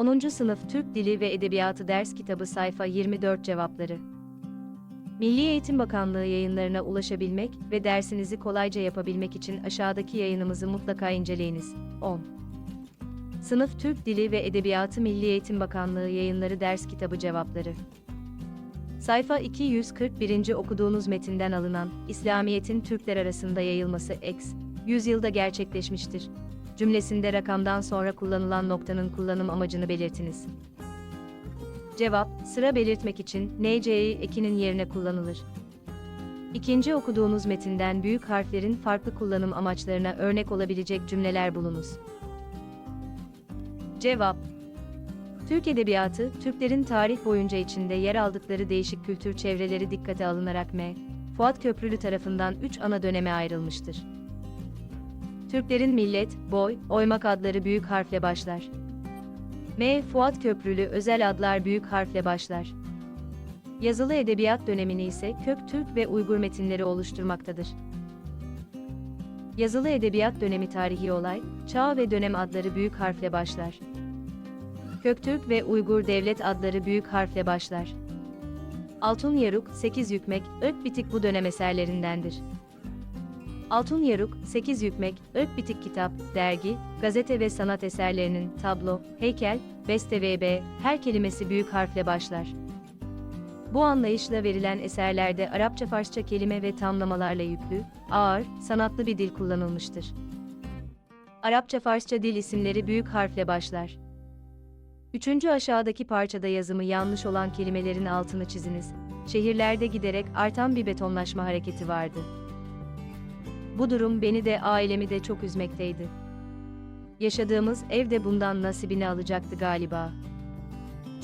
10. Sınıf Türk Dili ve Edebiyatı Ders Kitabı Sayfa 24 Cevapları Milli Eğitim Bakanlığı yayınlarına ulaşabilmek ve dersinizi kolayca yapabilmek için aşağıdaki yayınımızı mutlaka inceleyiniz. 10. Sınıf Türk Dili ve Edebiyatı Milli Eğitim Bakanlığı Yayınları Ders Kitabı Cevapları Sayfa 241. okuduğunuz metinden alınan İslamiyet'in Türkler arasında yayılması X, yüzyılda gerçekleşmiştir. Cümlesinde rakamdan sonra kullanılan noktanın kullanım amacını belirtiniz. Cevap, sıra belirtmek için NC'yi ekinin yerine kullanılır. İkinci okuduğunuz metinden büyük harflerin farklı kullanım amaçlarına örnek olabilecek cümleler bulunuz. Cevap Türk Edebiyatı, Türklerin tarih boyunca içinde yer aldıkları değişik kültür çevreleri dikkate alınarak M. Fuat Köprülü tarafından üç ana döneme ayrılmıştır. Türklerin millet, boy, oymak adları büyük harfle başlar. M. Fuat Köprülü özel adlar büyük harfle başlar. Yazılı edebiyat dönemini ise kök Türk ve Uygur metinleri oluşturmaktadır. Yazılı edebiyat dönemi tarihi olay, çağ ve dönem adları büyük harfle başlar. Köktürk ve Uygur devlet adları büyük harfle başlar. Altun Yaruk, 8 Yükmek, Ök Bitik bu dönem eserlerindendir. Altun Yaruk, 8 Yükmek, Ök Bitik kitap, dergi, gazete ve sanat eserlerinin tablo, heykel, beste vb, her kelimesi büyük harfle başlar. Bu anlayışla verilen eserlerde Arapça-Farsça kelime ve tamlamalarla yüklü, ağır, sanatlı bir dil kullanılmıştır. Arapça-Farsça dil isimleri büyük harfle başlar. Üçüncü aşağıdaki parçada yazımı yanlış olan kelimelerin altını çiziniz. Şehirlerde giderek artan bir betonlaşma hareketi vardı. Bu durum beni de ailemi de çok üzmekteydi. Yaşadığımız ev de bundan nasibini alacaktı galiba.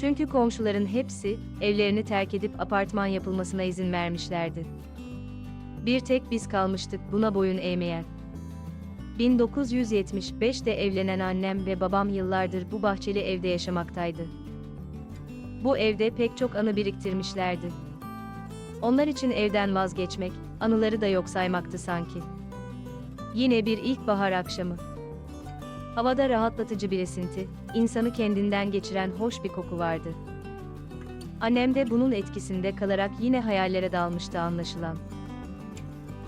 Çünkü komşuların hepsi evlerini terk edip apartman yapılmasına izin vermişlerdi. Bir tek biz kalmıştık buna boyun eğmeyen. 1975'te evlenen annem ve babam yıllardır bu bahçeli evde yaşamaktaydı. Bu evde pek çok anı biriktirmişlerdi. Onlar için evden vazgeçmek, anıları da yok saymaktı sanki. Yine bir ilkbahar akşamı. Havada rahatlatıcı bir esinti, insanı kendinden geçiren hoş bir koku vardı. Annem de bunun etkisinde kalarak yine hayallere dalmıştı anlaşılan.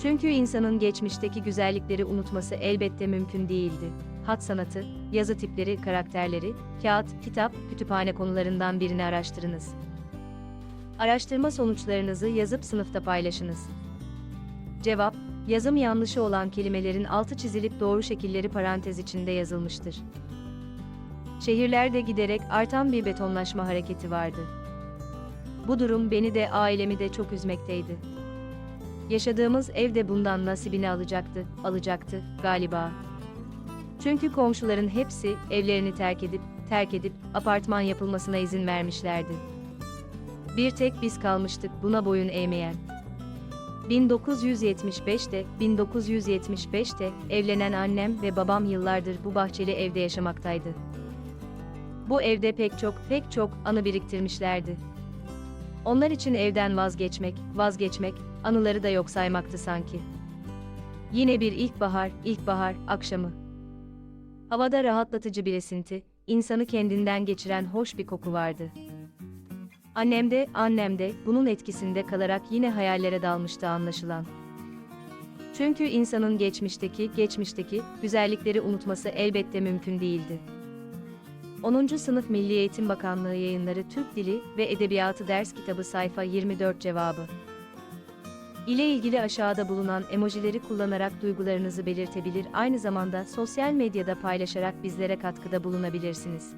Çünkü insanın geçmişteki güzellikleri unutması elbette mümkün değildi. Hat sanatı, yazı tipleri, karakterleri, kağıt, kitap, kütüphane konularından birini araştırınız. Araştırma sonuçlarınızı yazıp sınıfta paylaşınız. Cevap, yazım yanlışı olan kelimelerin altı çizilip doğru şekilleri parantez içinde yazılmıştır. Şehirlerde giderek artan bir betonlaşma hareketi vardı. Bu durum beni de ailemi de çok üzmekteydi. Yaşadığımız evde bundan nasibini alacaktı, alacaktı galiba. Çünkü komşuların hepsi evlerini terk edip, terk edip apartman yapılmasına izin vermişlerdi. Bir tek biz kalmıştık buna boyun eğmeyen. 1975'te, 1975'te evlenen annem ve babam yıllardır bu bahçeli evde yaşamaktaydı. Bu evde pek çok, pek çok anı biriktirmişlerdi. Onlar için evden vazgeçmek, vazgeçmek, anıları da yok saymaktı sanki. Yine bir ilkbahar, ilkbahar akşamı. Havada rahatlatıcı bir esinti, insanı kendinden geçiren hoş bir koku vardı. Annem de, annem de bunun etkisinde kalarak yine hayallere dalmıştı anlaşılan. Çünkü insanın geçmişteki, geçmişteki güzellikleri unutması elbette mümkün değildi. 10. Sınıf Milli Eğitim Bakanlığı Yayınları Türk Dili ve Edebiyatı Ders Kitabı Sayfa 24 Cevabı ile ilgili aşağıda bulunan emojileri kullanarak duygularınızı belirtebilir aynı zamanda sosyal medyada paylaşarak bizlere katkıda bulunabilirsiniz.